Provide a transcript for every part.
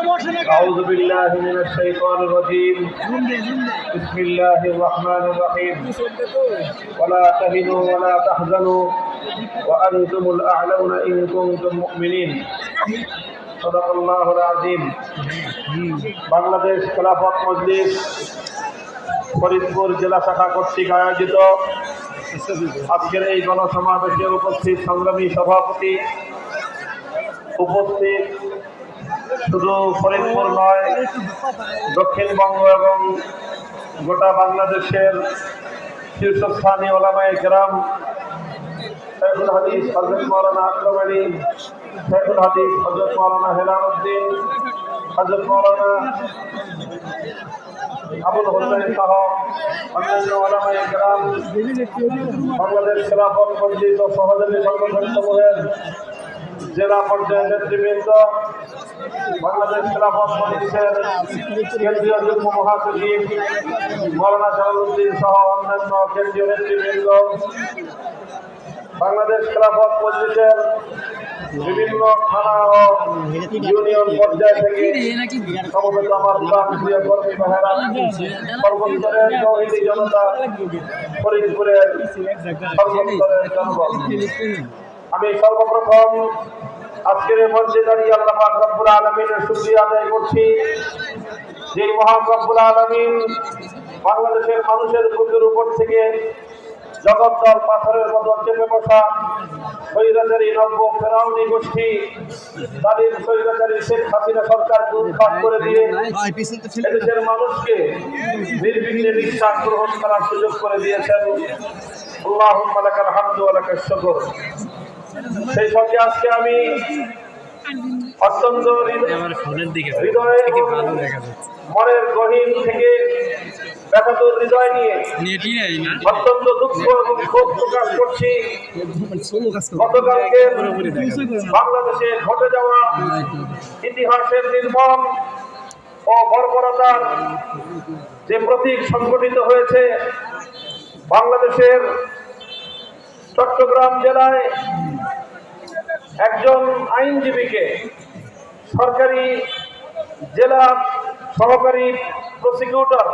أعوذ بالله من الشيطان الرجيم بسم الله الرحمن الرحيم ولا تهنوا ولا تحزنوا وأنتم الأعلون إن كنتم مؤمنين صدق الله العظيم বাংলাদেশ খেলাফত মজলিস ফরিদপুর জেলা শাখা কর্তৃক আয়োজিত আজকের এই গণসমাবেশে উপস্থিত সংগ্রামী সভাপতি উপস্থিত শুধু ফরিদপুর নয়, দক্ষিণবঙ্গ এবং গোটা বাংলাদেশের শীর্ষস্থানীয় ওলামায় গ্রাম শেখুল হাদিস হজরত মৌলানা আকরম শেখুল হাদিস হজরত মৌলানা হেলামুদ্দিন হজরত মৌলানা আবুল হোসেন সহ অন্যান্য ওলামায় গ্রাম বাংলাদেশ খেলাফত ও সহযোগী সংগঠন সমূহের জেলা পর্যায়ের নেতৃবৃন্দ বাংলাদেশ খেলাফত কেন্দ্রীয় যুগ্ম মহাসচিব মৌলানা সহ অন্যান্য কেন্দ্রীয় নেতৃবৃন্দ, বাংলাদেশ খেলাফত বিভিন্ন থানা ও ইউনিয়ন পর্যায় থেকে সমবেত আমার কর্মী সর্বস্তরের জনতা, ফরিদপুরের সর্বস্তরের জনগণ। আমি সর্বপ্রথম আজকের মঞ্চে দাঁড়িয়ে আল্লাহ পাক রব্বুল আলমিনের শুক্রিয়া আদায় করছি। যে মহান রব্বুল আলমিন বাংলাদেশের মানুষের বুকের উপর থেকে জগদ্দল পাথরের মতো চেপে বসা স্বৈরাচারী নব্য ফেরাউনি গোষ্ঠী, তাদের স্বৈরাচারী শেখ হাসিনা সরকারকে উৎখাত করে দিয়ে এদেশের মানুষকে নির্বিঘ্নে নিঃশ্বাস গ্রহণ করার সুযোগ করে দিয়েছেন। আল্লাহ মালাকার হামদু আলাকার শকর। সেই সঙ্গে আজকে আমি অত্যন্ত মনের গহীন থেকে ব্যথাতুর হৃদয় নিয়ে নেটই নেই না? অত্যন্ত দুঃখ এবং ক্ষোভ প্রকাশ করছি। গতকালকে বাংলাদেশে ঘটে যাওয়া ইতিহাসের নির্মম ও বর্বরতার যে প্রতীক সংগঠিত হয়েছে বাংলাদেশের চট্টগ্রাম জেলায় একজন আইনজীবীকে সরকারি জেলা সহকারী প্রসিকিউটর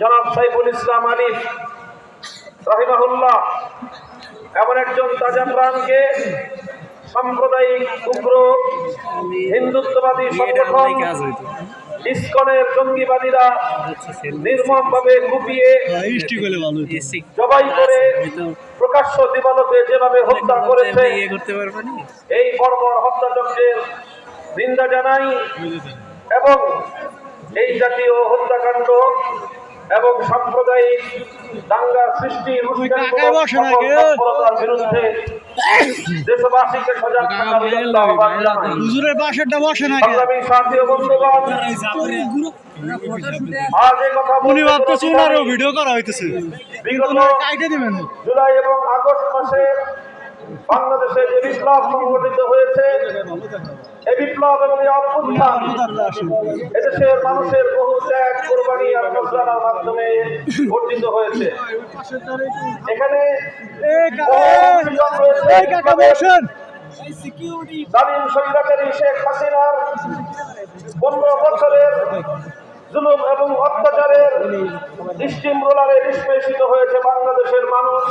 জনাব সাইফুল ইসলাম আলিফ রাহিমাহুল্লাহ এমন একজন তাজা প্রাণকে সাম্প্রদায়িক উগ্র হিন্দুত্ববাদী সংগঠন ইস্কনের জঙ্গিবাদীরা নির্মমভাবে কুপিয়ে জবাই করে প্রকাশ্য দিবালোকে যেভাবে হত্যা করেছে, এই বর্বর হত্যাযজ্ঞের নিন্দা জানাই এবং এই জাতীয় হত্যাকাণ্ড এবং সাম্প্রদায়িক দাঙ্গা সৃষ্টি বিরুদ্ধে দেশবাসীকে সজাগ থাকার জন্য আহ্বান জানাই। হুজুরের বাসাটা বসে না সংগ্রামী সাথী বন্ধুগণ, আজ এই কথা উনি ভাবতেছে ওনারও ভিডিও করা হইতেছে। জুলাই এবং আগস্ট মাসে বাংলাদেশে যে বিপ্লব সংগঠিত হয়েছে এই বিপ্লব এবং এই অভ্যুত্থান এদেশের মানুষের বহু ত্যাগ কোরবানি আর নজরানার মাধ্যমে অর্জিত হয়েছে। এখানে জালিম স্বৈরাচারী শেখ হাসিনার পনেরো বছরের জুলুম এবং অত্যাচারের স্টিম রোলারে নিষ্পেষিত হয়েছে বাংলাদেশের মানুষ।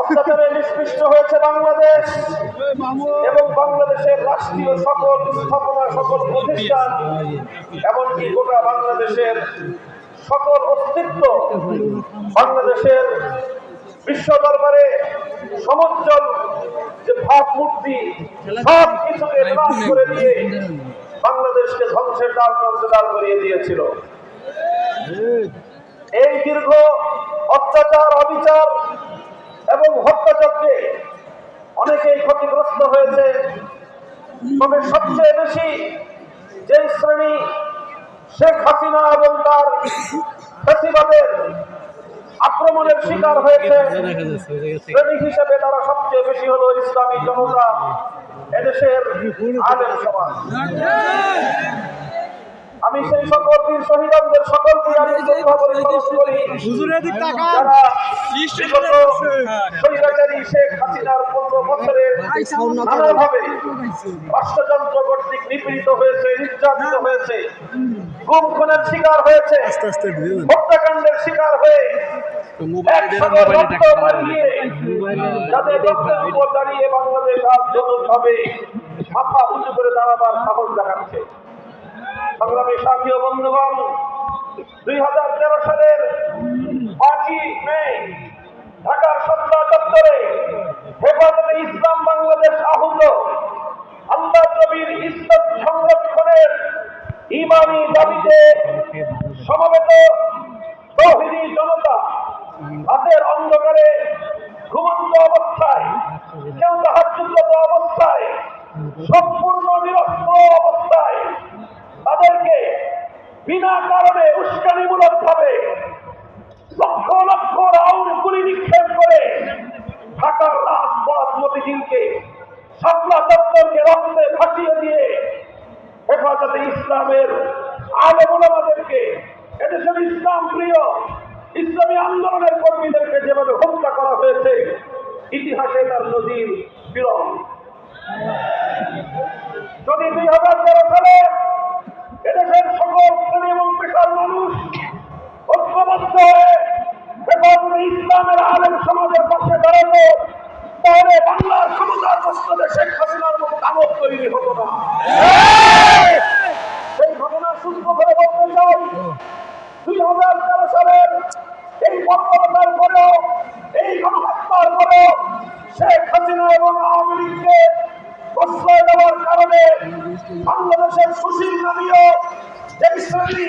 অত্যাচারে নিষ্পৃষ্ট হয়েছে বাংলাদেশ এবং বাংলাদেশের রাষ্ট্রীয় সকল স্থাপনা, সকল প্রতিষ্ঠান, এমনকি গোটা বাংলাদেশের সকল অস্তিত্ব বাংলাদেশের বিশ্ব দরবারে সমুজ্জ্বল যে ভাবমূর্তি সব কিছুকে নাশ করে দিয়ে বাংলাদেশকে ধ্বংসের ডাল প্রান্তে দাঁড় করিয়ে দিয়েছিল। এই দীর্ঘ অত্যাচার, অবিচার এবং হত্যাযজ্ঞে অনেকেই ক্ষতিগ্রস্ত হয়েছে। তবে সবচেয়ে বেশি যে শ্রেণি শেখ হাসিনা এবং তার ফেসিবাদের আক্রমণের শিকার হয়েছে, শ্রেণি হিসেবে তারা সবচেয়ে বেশি হলো ইসলামী জনতা, এদেশের আলেম সমাজ। আমি সেই সকল বীর শহীদদের সকলকে আমি স্বৈরাচারী শেখ হাসিনার পনেরো বছরের নানাভাবে রাষ্ট্রযন্ত্র কর্তৃক নিপীড়িত হয়েছে নির্যাতিত হয়েছে গুম খুনের শিকার হয়েছে হত্যাকাণ্ডের শিকার হয়ে দাঁড়িয়ে বাংলাদেশ আজ নতুনভাবে মাথা উঁচু করে দাঁড়াবার সাহস দেখাচ্ছে। সংগ্রামী সাথী ও বন্ধুগণ, দুই হাজার তেরো সালের পাঁচই মে ঢাকার সত্তা দপ্তরে হেফাজতে ইসলাম বাংলাদেশ আহুত আল্লাহ নবীর ইসলাম সংরক্ষণের ইমামি দাবিতে সমবেত তৌহিদি জনতা রাতের অন্ধকারে ঘুমন্ত অবস্থায়, কেউ তাহাজুদ্রত অবস্থায় সম্পূর্ণ নিরস্ত্র বিনা কারণে উস্কানিমূলক ভাবে লক্ষ লক্ষ রাউন্ড গুলি নিক্ষেপ করে ঢাকার রাজপথ মতিঝিলকে শাপলা দপ্তরকে রক্তে ভাসিয়ে দিয়ে হেফাজতে ইসলামের আলমাদেরকে এদেশের ইসলাম প্রিয়, ইসলামী আন্দোলনের কর্মীদেরকে যেভাবে হত্যা করা হয়েছে, ইতিহাসে তার নজির বিরল। যদি দুই হাজার তেরো সালে এদেশের সকল পেশার মানুষ ঐক্যবদ্ধ হয়ে ইসলামের আলেম সমাজের পাশে দাঁড়াতো তাহলে বাংলার ক্ষমতার মস্তদে শেখ হাসিনার মতো কাগজ তৈরি হতো না। সেই ঘটনা সূত্র ধরে বলতে চাই, দুই হাজার তেরো সালের এই বর্বরতার পরেও, এই গণহত্যার পরেও শেখ হাসিনা এবং আওয়ামী লীগকে প্রশ্রয় দেওয়ার কারণে বাংলাদেশের সুশীল নামীয় যে শ্রেণি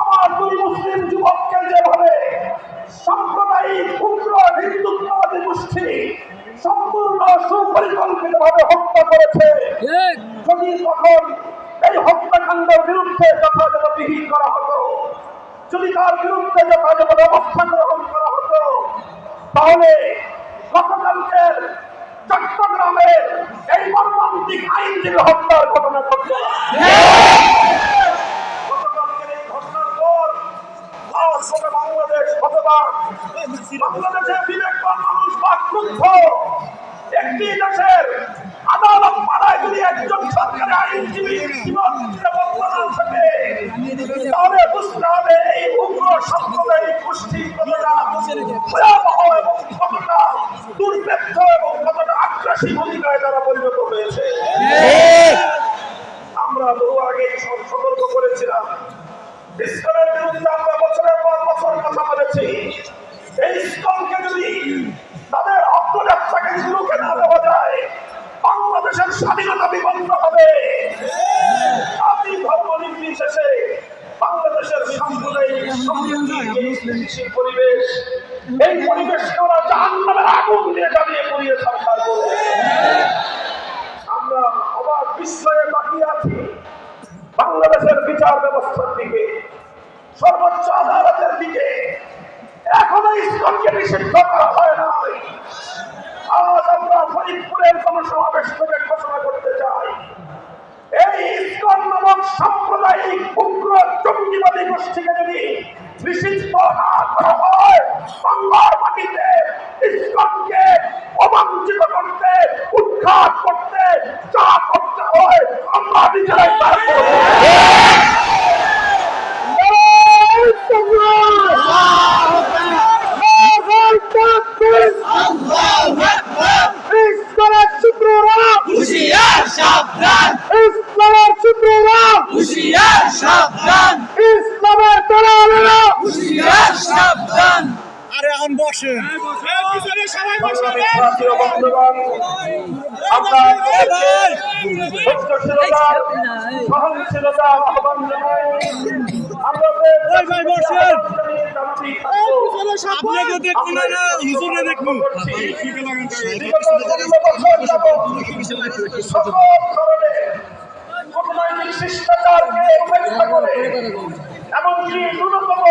আমার দুই মুসলিম যুবককে যেভাবে সাম্প্রদায়িক উগ্র হিন্দুত্ববাদী গোষ্ঠী সম্পূর্ণ সুপরিকল্পিত ভাবে হত্যা করেছে যদি তখন এই হত্যাকাণ্ডের বিরুদ্ধে যথাযথ বিহিত করা হতো যদি তার বিরুদ্ধে যথাযথ ব্যবস্থা গ্রহণ করা হতো তাহলে গতকালকের চট্টগ্রামের এই মর্মান্তিক আইনজীবী হত্যার ঘটনা ঘটল বাংলাদেশ হতবাক বাংলাদেশের বিবেকবান মানুষ বাক্রুদ্ধ। একটি দেশের আদালত পাড়ায় যদি একজন সরকারি আইনজীবী জীবন দিয়ে বদলা না থাকে তাহলে বুঝতে হবে এই উগ্র সাম্প্রদায়িক গোষ্ঠী কতটা ভয়াবহ এবং কতটা দুর্বৃত্ত এবং কতটা আগ্রাসী ভূমিকায় তারা পরিণত হয়েছে। আমরা বহু আগে সতর্ক করেছিলাম। ইসলামের বিরুদ্ধে আমরা বছরের পর বছর কথা বলেছি, এই ইসলামকে যদি তাদের অগ্রযাত্রাকে যদি রুখে না দেওয়া যায়, বাংলাদেশের স্বাধীনতা বিপন্ন হবে। আমি ধর্ম নির্বিশেষে বাংলাদেশের সাম্প্রদায়িক সমৃদ্ধি পরিবেশ, এই পরিবেশকে ওরা জাহান্নামের আগুন দিয়ে জ্বালিয়ে পুড়িয়ে সরকার করবে আমরা অবাক বিস্ময়ে তাকিয়ে আছি। বাংলাদেশের বিচার ব্যবস্থার দিকে, সর্বোচ্চ আদালতের দিকে এখনও ইসলামকে নিষিদ্ধ করা হয় না আজ আমরা ফরিদপুরের জনসমাবেশ থেকে ঘোষণা করতে চাই। এই ইসলাম নামক সাম্প্রদায়িক উগ্র জঙ্গিবাদী গোষ্ঠীকে যদি নিষিদ্ধ না করা হয় বাংলার মাটিতে ইসলামকে অবাঞ্ছিত করতে উৎখাত করতে যা করতে হয় আমরা নিজেরাই তা করব। হুশিয়ার সাবধান। ইসলামের সূত্ররা হুশিয়ার সাবধান। ইসলামের দালালেরা হুশিয়ার সাবধান। আরে এখন বসেন। বন্ধুগণ আমরা শিষ্টাচারকে এমনকি ন্যূনতম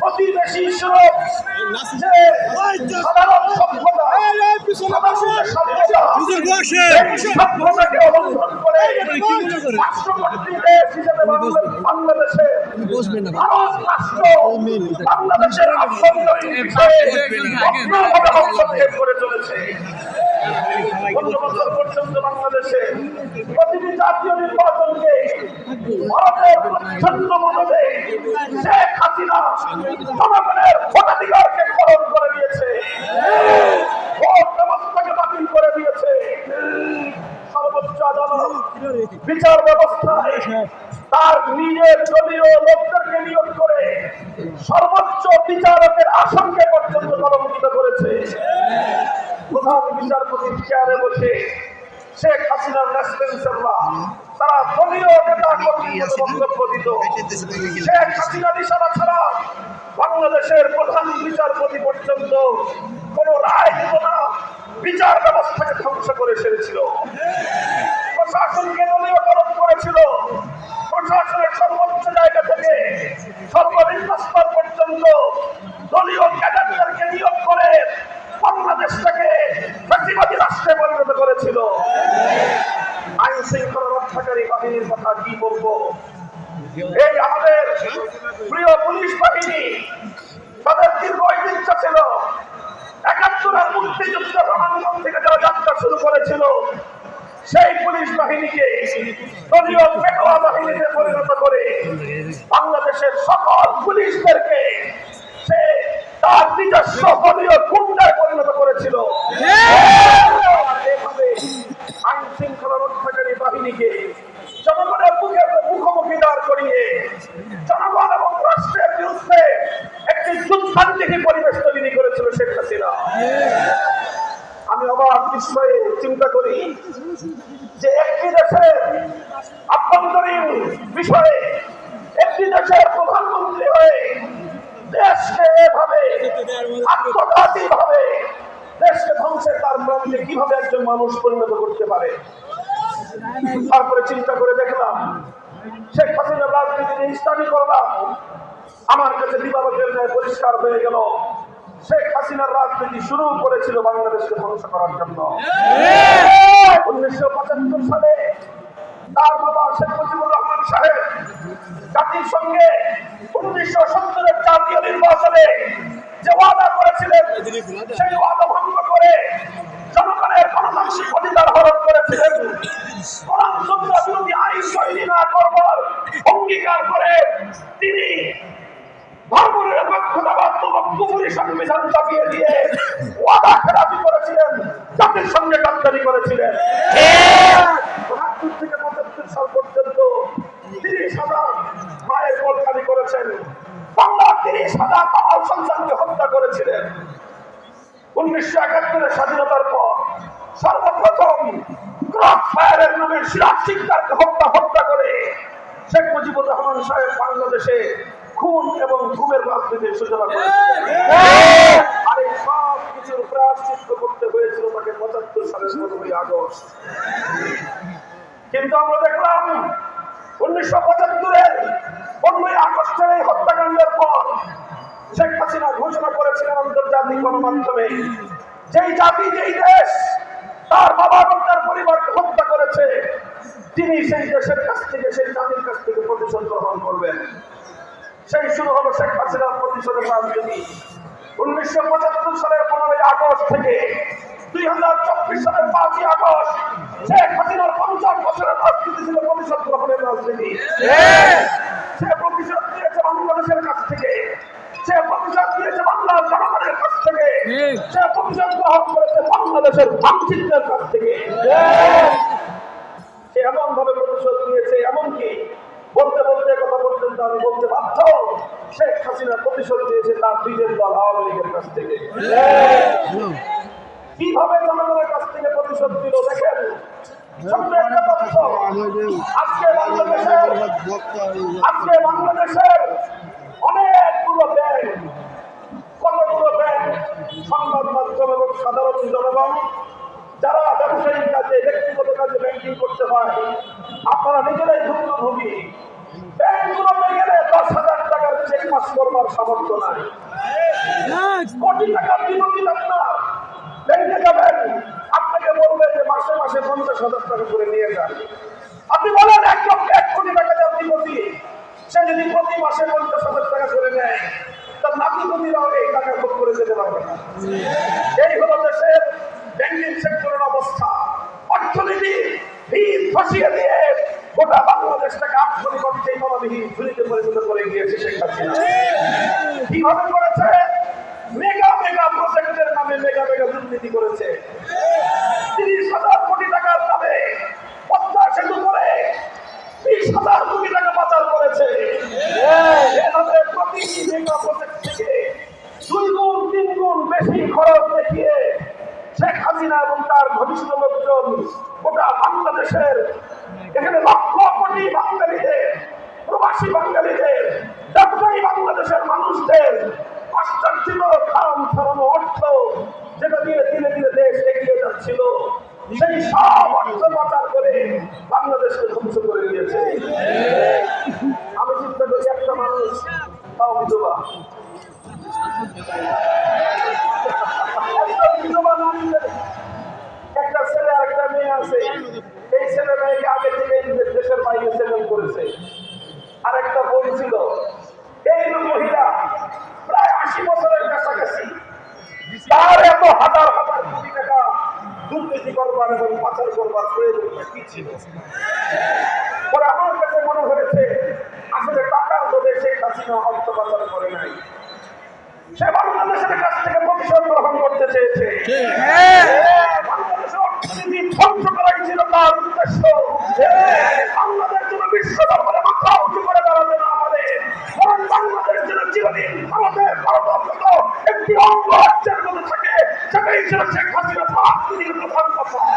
প্রতিবেশী রাষ্ট্রপতি দেশ হিসেবে বাংলা- বাংলাদেশে ভারত জাতীয় নির্বাচনকে ভারতের প্রচ্ছন্ন মদতে শেখ হাসিনা জনগণের ভোটাধিকারকে খরচ করে দিয়েছে। ভোট ব্যবস্থাকে বাতিল করে দিয়েছে। বিচার ব্যবস্থায় তার নিজের দলীয় লোকদেরকে নিয়োগ করে সর্বোচ্চ বিচারকের আসনকে পর্যন্ত কলঙ্কিত করেছে। প্রধান বিচারপতির চেয়ারে বসে শেখ হাসিনার তারা দলীয় নেতা বক্তব্য দিত। শেখ ইশারা ছাড়া বাংলাদেশের প্রধান বিচারপতি পর্যন্ত কোন রায় দিত না। বিচার ব্যবস্থাকে ধ্বংস করে সেরেছিল প্রশাসনকে দলীয়করণ করেছিল। প্রশাসনের সর্বোচ্চ জায়গা থেকে সর্বনিম্ন স্তর পর্যন্ত দলীয় ক্যাডারদেরকে নিয়োগ করে বাংলাদেশটাকে রাষ্ট্রে পরিণত করেছিল। আইন শৃঙ্খলা রক্ষাকারী বাহিনীর কথা কি বলব? এই আমাদের প্রিয় পুলিশ বাহিনী, তাদের দীর্ঘ ইচ্ছা ছিল। একাত্তরের মুক্তিযুদ্ধ থেকে যারা যাত্রা শুরু করেছিল, সেই পুলিশ বাহিনীকে দলীয় পেটোয়া বাহিনীতে পরিণত করে বাংলাদেশের সকল পুলিশদেরকে সে তার নিজস্ব দলীয় গুন্ডায় পরিণত করেছিল আইন শৃঙ্খলা রক্ষাকারী বাহিনীকে জনগণের মুখে মুখোমুখি দাঁড় করিয়ে জনগণ এবং রাষ্ট্রের বিরুদ্ধে একটি পরিবেশ তৈরি করেছিল শেখ হাসিনা। আমি অবাক বিস্ময়ে চিন্তা করি যে একটি দেশের আভ্যন্তরীণ বিষয়ে, একটি দেশের প্রধানমন্ত্রী হয়ে দেশকে এভাবে আত্মঘাতী ভাবে দেশকে ধ্বংসের তার প্রান্তে কীভাবে একজন মানুষ পরিণত করতে পারে? তারপরে চিন্তা করে দেখলাম, শেখ হাসিনার রাজনীতি স্টাডি করলাম। আমার কাছে দিবালকের ন্যায় পরিষ্কার হয়ে গেল, শেখ হাসিনার রাজনীতি শুরু করেছিল বাংলাদেশকে ধ্বংস করার জন্য। উনিশশো পঁচাত্তর সালে তার বাবা শেখ মুজিবুর রহমান সাহেব জাতির সঙ্গে উনিশশো সত্তরের জাতীয় নির্বাচনে যে ওয়াদা করেছিলেন, সেই ওয়াদা ভঙ্গ করে জনগণের গণতান্ত্রিক অধিকার হরণ করেছিলেন। কোরআন বিরোধী আইন তৈরি না করবার অঙ্গীকার করে তিনি সঙ্গে করেছিলেন। থেকে পঁচাত্তর সাল করেছেন। বাংলার তিরিশ সন্তানকে হত্যা করেছিলেন। উনিশশো একাত্তরের স্বাধীনতার পর শেখ মুজিবুর সাহেব বাংলাদেশে খুন এবং ঘুমের রাজনীতির সূচনা আর এই সব কিছুর প্রায়শ্চিত্ত করতে হয়েছিল তাকে পঁচাত্তর সালের পনেরোই আগস্ট। কিন্তু আমরা দেখলাম উনিশশো পঁচাত্তরের পনেরোই আগস্টের এই হত্যাকাণ্ডের পর শেখ হাসিনা ঘোষণা করেছিলেন আন্তর্জাতিক গণমাধ্যমে, যেই জাতি, যেই দেশ তার বাবা এবং তার পরিবারকে হত্যা করেছে, তিনি সেই দেশের কাছ থেকে, সেই জাতির কাছ থেকে প্রতিশোধ গ্রহণ করবেন। সেই শুরু হলো শেখ হাসিনার প্রতিশোধের রাজনীতি। উনিশশো পঁচাত্তর সালের পনেরোই আগস্ট থেকে দুই হাজার চব্বিশ সালের পাঁচই আগস্ট শেখ হাসিনার পঞ্চাশ বছরের রাজনীতি ছিল প্রতিশোধ গ্রহণের রাজনীতি। সে প্রতিশোধ নিয়েছে বাংলাদেশের কাছ থেকে। সে প্রতিশোধ নিয়েছে বাংলার জনগণের কাছ থেকে। হ্যাঁ। সে প্রতিশোধ গ্রহণ করেছে বাংলাদেশের মানচিত্রের কাছ থেকে। হ্যাঁ। সে এমন ভাবে প্রতিশোধ নিয়েছে এমনকি বলতে বলতে কথা পর্যন্ত আমি বলতে বাধ্য। শেখ হাসিনা প্রতিশোধ দিয়েছে তার নিজের দল আওয়ামী লীগের কাছ থেকে। হ্যাঁ। কীভাবে জনগণের কাছ থেকে প্রতিশোধ দিল দেখেন? আজকে বাংলাদেশের আজকে বাংলাদেশের অনেকগুলো ব্যাংক কতগুলো ব্যাংক সংবাদ মাধ্যম এবং সাধারণ জনগণ যারা ব্যবসায়িক কাজে ব্যক্তিগত কাজে ব্যাংকিং করতে হয় আপনারা নিজেরাই ভুক্তভোগী। ব্যাংকগুলোতে গেলে দশ হাজার টাকার চেক পাস করবার সামর্থ্য নাই। কোটি টাকার বিপত্তি আপনার ব্যাংকে যাবেন। আপনাকে বলবে যে মাসে মাসে পঞ্চাশ হাজার টাকা করে নিয়ে যান। আপনি বলেন, এক লক্ষ এক কোটি টাকা যার বিপত্তি। সে যদি প্রতি মাসে পঞ্চাশ হাজার টাকা করে নেয়, তার নাতি পুতিরাও এই টাকা ভোগ করে যেতে পারবে না। এই হলো দেশের ব্যাংকিং সেক্টরের অবস্থা। অর্থনীতি ভিড় ফসিয়ে দিয়ে গোটা বাংলাদেশটাকে আটশো কোটি মানবিহীন ঝুলিতে পরিণত করে গিয়েছে শেখ হাসিনা। কীভাবে মেগা প্রজেক্টের নামে মেগা মেগা দুর্নীতি করেছে। তিরিশ হাজার কোটি টাকার নামে পদ্মা সেতু করে বিশ হাজার কোটি টাকা পাচার করেছে। প্রতি মেগা প্রজেক্ট থেকে দুই গুণ, তিন গুণ বেশি খরচ দেখিয়ে শেখ হাসিনা এবং তার ঘনিষ্ঠ লোকজন গোটা বাংলাদেশের এখানে লক্ষ কোটি বাঙালিদের, প্রবাসী বাঙালিদের, ব্যবসায়ী বাংলাদেশের মানুষদের কষ্টার্জিত খাম ছড়ানো অর্থ যেটা দিয়ে ধীরে ধীরে দেশ এগিয়ে যাচ্ছিল, সেই সব অর্থ পাচার করে বাংলাদেশকে ধ্বংস করে দিয়েছে। আমি চিন্তা করি একটা মানুষ, তাও বিধবা। Oh,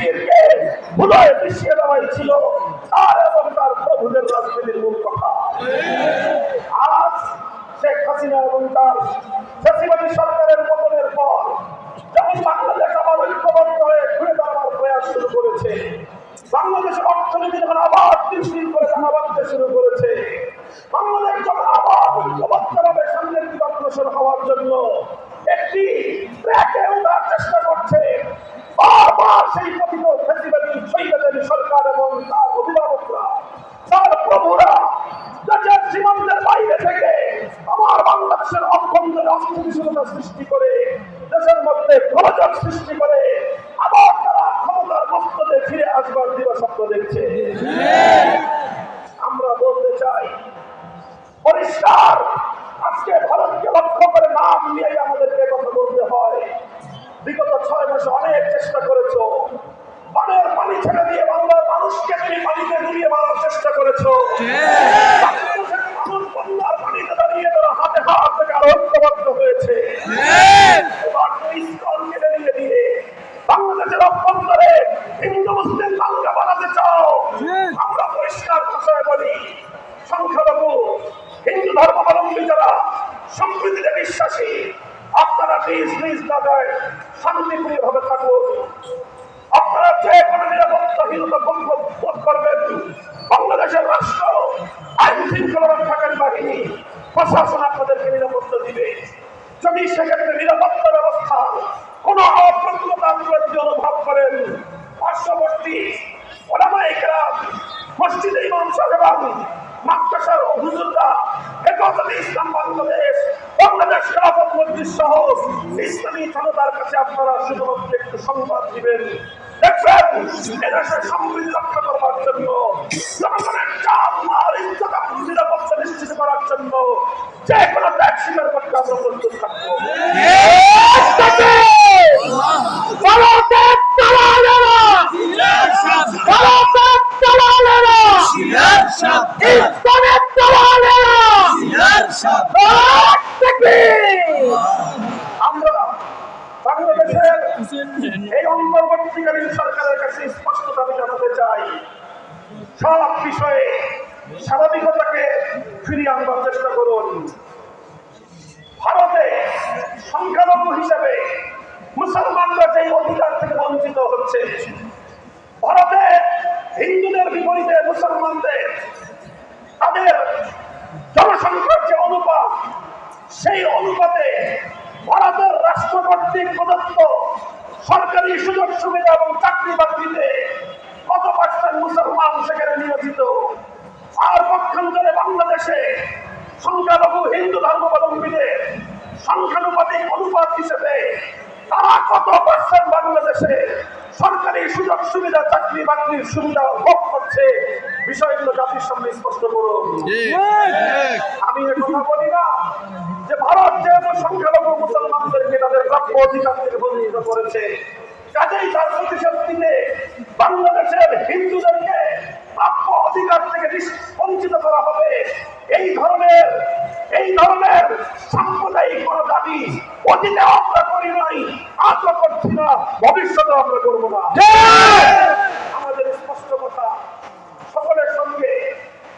শিরকে ভুলয়ে মিশিয়ে ছিল। সৃষ্টি করে আবার তারা ক্ষমতার মস্তদে ফিরে আসবার দিবা স্বপ্ন দেখছে নিরাপত্তাহীনতা করবেন বাংলাদেশের রাষ্ট্র, আইন শৃঙ্খলা রক্ষাকারী প্রশাসন আপনাদেরকে নিরাপত্তা দিবে। যদি সেক্ষেত্রে নিরাপত্তা ব্যবস্থা কোন অপ্রতুলতা অনুভব করেন, পার্শ্ববর্তী ওলামায়ে কেরাম মসজিদে ইমাম সাহেবান, মাদ্রাসার হুজুররা হেফাজতে ইসলাম বাংলাদেশ বাংলাদেশ খেলাফত মজলিস সহ ইসলামী জনতার কাছে আপনারা শুধুমাত্র একটু সংবাদ দিবেন। দেখবেন এদেশের সমৃদ্ধি রক্ষা করবার জন্য জনগণের চাপ ইজ্জত এবং নিরাপত্তা নিশ্চিত করার জন্য যে কোনো ত্যাগ স্বীকার করতে আমরা আমরা বাংলাদেশের এই অন্তর্বর্তীকালীন সরকারের কাছে স্পষ্ট দাবি জানাতে চাই। সব বিষয়ে স্বাভাবিকতাকে ফিরিয়ে আনবার চেষ্টা করুন। ভারতে সংখ্যালঘু হিসেবে মুসলমানরা যে অধিকার থেকে বঞ্চিত হচ্ছে, ভারতে হিন্দুদের বিপরীতে মুসলমানদের তাদের জনসংখ্যার যে অনুপাত, সেই অনুপাতে ভারতের রাষ্ট্র কর্তৃক প্রদত্ত সরকারি সুযোগ সুবিধা এবং চাকরি বাকরিতে কত পার্সেন্ট মুসলমান সেখানে নিয়োজিত? আর পক্ষান্তরে বাংলাদেশে সংখ্যালঘু হিন্দু ধর্মাবলম্বীদের সংখ্যানুপাতিক অনুপাত হিসেবে তারা কত পার্সেন্ট বাংলাদেশে সরকারি সুযোগ সুবিধা চাকরি বাকরির সুবিধা ভোগ করছে। বিষয়গুলো জাতির সামনে স্পষ্ট করো আমি এ কথা বলি না যে ভারত যেহেতু সংখ্যালঘু মুসলমানদেরকে তাদের প্রাপ্য অধিকার থেকে বঞ্চিত করেছে কাজেই তার প্রতিশোধ নিতে বাংলাদেশের হিন্দুদেরকে প্রাপ্য অধিকার থেকে বঞ্চিত করা হবে। এই ধরনের এই ধরনের সাম্প্রদায়িক কোন দাবি অতীতে আমরা করি নাই, আজও করছি না, ভবিষ্যতে আমরা করব না। আমাদের স্পষ্ট কথা, সকলের সঙ্গে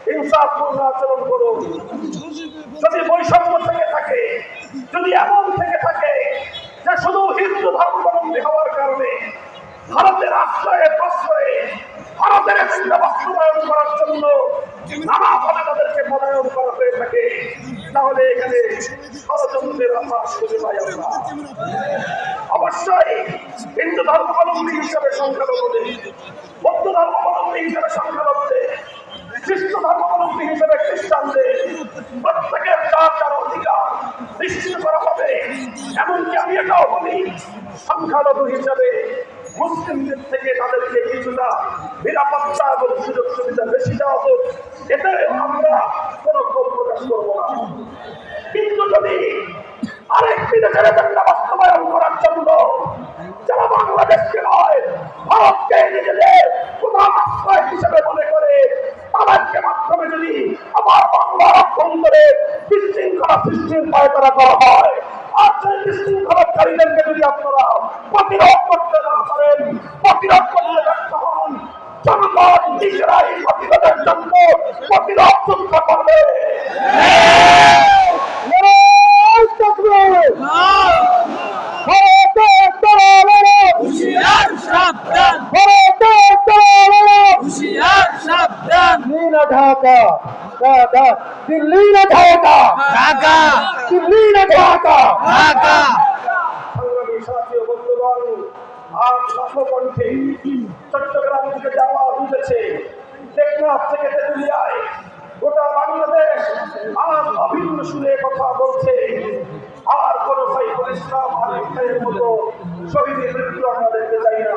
হিংসাপূর্ণ আচরণ করুন। যদি বৈষম্য থেকে থাকে, যদি এমন থেকে থাকে যে শুধু হিন্দু ধর্মাবলম্বী হওয়ার কারণে ভারতের আশ্রয়ে, প্রশ্রয়ে, ভারতের এজেন্ডা বাস্তবায়ন করার জন্য নানাভাবে তাদেরকে পদায়ন করা হয়ে থাকে। তাহলে এখানে ষড়যন্ত্রের আভাস খুঁজে পাই আমরা। অবশ্যই হিন্দু ধর্মাবলম্বী হিসেবে সংখ্যালঘুদের, বৌদ্ধ ধর্মাবলম্বী হিসেবে সংখ্যালঘুদের, খ্রিস্ট ধর্মাবলম্বী হিসেবে খ্রিস্টানদের প্রত্যেকের যার যার অধিকার নিশ্চিত করা হবে। এমনকি আমি এটাও বলি, সংখ্যালঘু হিসেবে মুসলিমদের থেকে তাদেরকে কিছুটা নিরাপত্তা এবং সুযোগ সুবিধা বেশি দেওয়া হোক, এতে আমরা কোনো ক্ষোভ প্রকাশ করব না। কিন্তু যদি আরেকটি দেশের এজেন্ডা বাস্তবায়ন করার জন্য যারা বাংলাদেশকে নয়, ভারতকে নিজেদের প্রধান আশ্রয় হিসেবে মনে করে, তাদেরকে মাধ্যমে যদি আবার বাংলার অভ্যন্তরে বিশৃঙ্খলা সৃষ্টির পায়তারা করা হয়, আর সেই বিশৃঙ্খলাকারীদেরকে যদি আপনারা প্রতিরোধ করতে জনগণ নিজেরাই প্রতিরোধের জন্য প্রতিরোধ যুদ্ধ করবে নারায়ণ তাকবীর ভারতের দালালেরা ভারতের দালালেরা দিল্লি না ঢাকা ঢাকা দিল্লি না ঢাকা দিল্লি না ঢাকা সংগ্রামী সাথী ও বন্ধুগণ আজ রাষ্ট্রকণ্ঠে চট্টগ্রাম থেকে বুঝেছে টেকনাফ থেকে তেতুলিয়ায় গোটা বাংলাদেশ আজ অভিন্ন শুনে কথা বলছে। আর কোন সাইফুল ইসলাম আলিম খানের মতো শহীদের মৃত্যু আমরা দেখতে চাই না।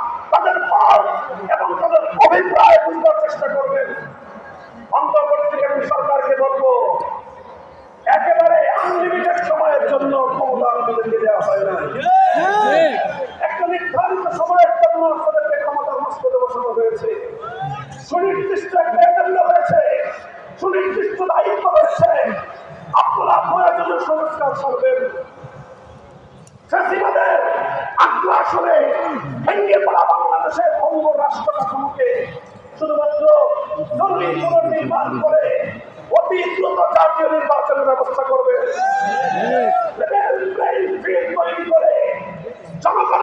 তাদের ভাব এবং তাদের অভিপ্রায় বুঝবার চেষ্টা করবেন অন্তর্বর্তীকালীন সরকারকে বলব, একেবারে আনলিমিটেড সময়ের জন্য ক্ষমতা আমাদেরকে দেওয়া হয় না। একটা নির্ধারিত সময়ের জন্য আপনাদেরকে ক্ষমতা মস্কতে বসানো হয়েছে। সুনির্দিষ্ট একটা এজেন্ডা হয়েছে। সুনির্দিষ্ট দায়িত্ব হয়েছে। আপনারা আপনারা জন্য সংস্কার করবেন চাষিবাদের আমরা আসলে ভেঙে পড়া বাংলাদেশের অঙ্গ রাষ্ট্র কাঠামোকে শুধুমাত্র জরুরি পুনর্নির্মাণ করে অতি দ্রুত জাতীয় নির্বাচনের ব্যবস্থা করবে। তৈরি করে জনগণ